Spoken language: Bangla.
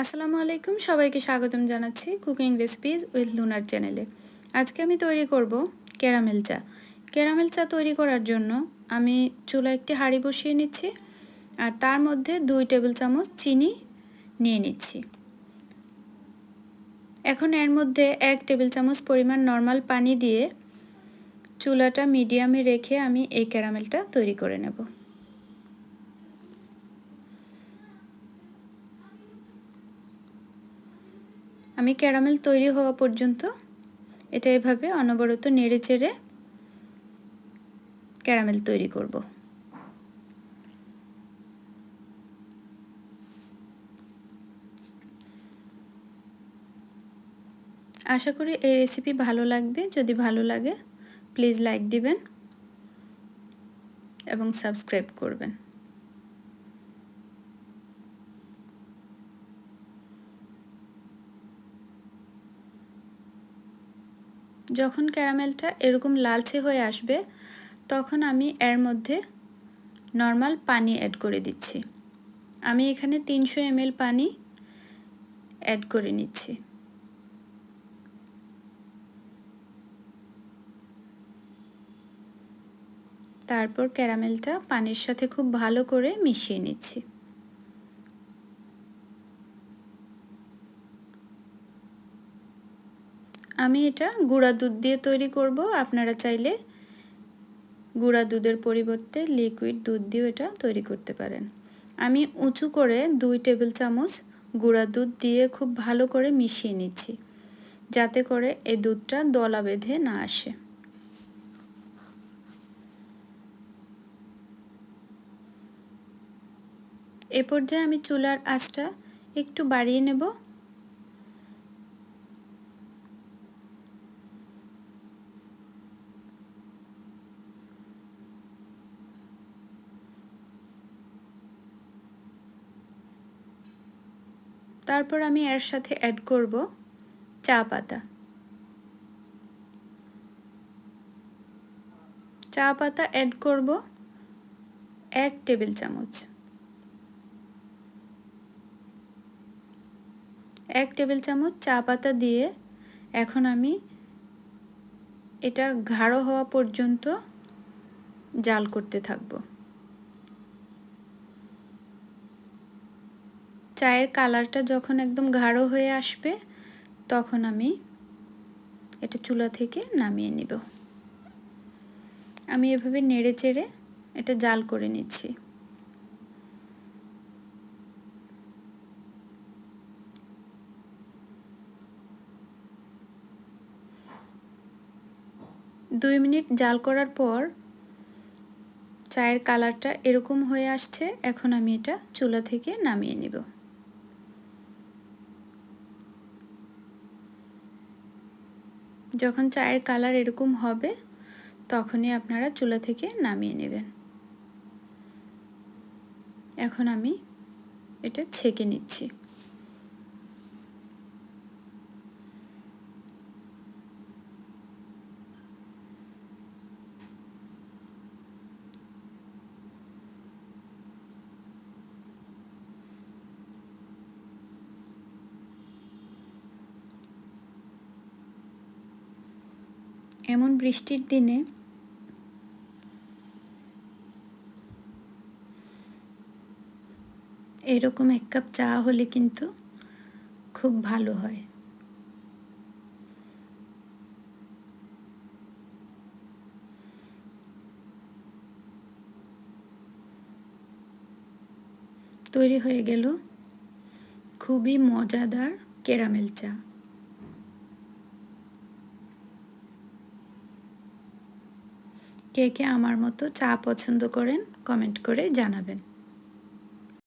আসসালামু আলাইকুম, সবাইকে স্বাগতম জানাচ্ছি কুকিং রেসিপিজ উইথ লুনার চ্যানেলে আজকে আমি তৈরি করব ক্যারামেল চা। ক্যারামেল চা তৈরি করার জন্য আমি চুলা একটি হাঁড়ি বসিয়ে নিচ্ছি আর তার মধ্যে দুই টেবিল চামচ চিনি নিয়ে নিচ্ছি। এখন এর মধ্যে এক টেবিল চামচ পরিমাণ নর্মাল পানি দিয়ে চুলাটা মিডিয়ামে রেখে আমি এই ক্যারামেলটা তৈরি করে নেব। আমি ক্যারামেল তৈরি হওয়া পর্যন্ত এটা এভাবে অনবরত নেড়ে চেড়ে ক্যারামেল তৈরি করব। আশা করি এই রেসিপি ভালো লাগবে। যদি ভালো লাগে প্লিজ লাইক দিবেন এবং সাবস্ক্রাইব করবেন। যখন ক্যারামেলটা এরকম লালচে হয়ে আসবে, তখন আমি এর মধ্যে নর্মাল পানি অ্যাড করে দিচ্ছি। আমি এখানে তিনশো এমএল পানি অ্যাড করে নিচ্ছি। তারপর ক্যারামেলটা পানির সাথে খুব ভালো করে মিশিয়ে নিচ্ছি। আমি এটা গুঁড়া দুধ দিয়ে তৈরি করব। আপনারা চাইলে গুঁড়া দুধের পরিবর্তে লিকুইড দুধ দিয়েও এটা তৈরি করতে পারেন। আমি উঁচু করে দুই টেবিল চামচ গুঁড়া দুধ দিয়ে খুব ভালো করে মিশিয়ে নিচ্ছি, যাতে করে এই দুধটা দলা বেঁধে না আসে। এ পর্যায়ে আমি চুলার আঁচটা একটু বাড়িয়ে নেব। তারপর আমি এর সাথে অ্যাড করব চা পাতা। চা পাতা অ্যাড করব এক টেবিল চামচ। এক টেবিল চামচ চা পাতা দিয়ে এখন আমি এটা গাঢ় হওয়া পর্যন্ত জাল করতে থাকব। চায়ের কালারটা যখন একদম গাঢ় হয়ে আসবে, তখন আমি এটা চুলা থেকে নামিয়ে নিব। আমি এভাবে নেড়ে চেড়ে এটা জাল করে নিচ্ছি। দুই মিনিট জাল করার পর চায়ের কালারটা এরকম হয়ে আসছে, এখন আমি এটা চুলা থেকে নামিয়ে নিব। যখন চায়ের কালার এরকম হবে, তখনই আপনারা চুলা থেকে নামিয়ে নেবেন। এখন আমি এটা ছেঁকে নিচ্ছি। এমন বৃষ্টির দিনে এরকম এক কাপ চা হলে কিন্তু খুব ভালো হয়। তৈরি হয়ে গেল খুবই মজাদার কেরামেল চা। কে কে আমার মতো চা পছন্দ করেন কমেন্ট করে জানাবেন।